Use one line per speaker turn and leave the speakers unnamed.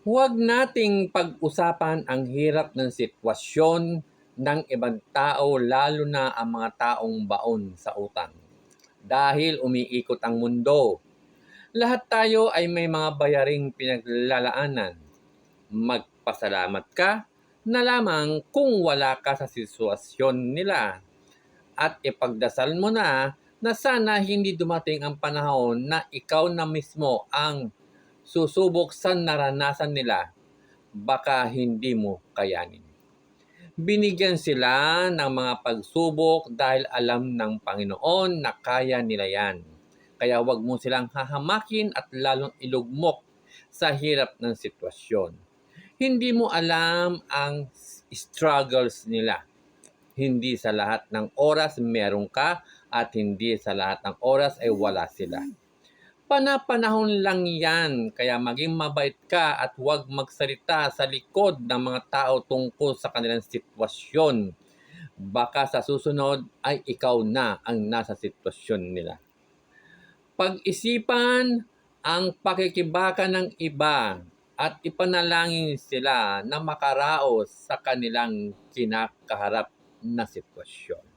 Huwag nating pag-usapan ang hirap ng sitwasyon ng ibang tao lalo na ang mga taong baon sa utang. Dahil umiikot ang mundo. Lahat tayo ay may mga bayaring pinaglalaanan. Magpasalamat ka na lamang kung wala ka sa sitwasyon nila. At ipagdasal mo na na sana hindi dumating ang panahon na ikaw na mismo ang susubok sa naranasan nila, baka hindi mo kayanin. Binigyan sila ng mga pagsubok dahil alam ng Panginoon na kaya nila yan. Kaya wag mo silang hahamakin at lalong ilugmok sa hirap ng sitwasyon. Hindi mo alam ang struggles nila. Hindi sa lahat ng oras meron ka at hindi sa lahat ng oras ay wala sila. Panapanahon lang yan, kaya maging mabait ka at huwag magsalita sa likod ng mga tao tungkol sa kanilang sitwasyon. Baka sa susunod ay ikaw na ang nasa sitwasyon nila. Pag-isipan ang pakikibaka ng iba at ipanalangin sila na makaraos sa kanilang kinakaharap na sitwasyon.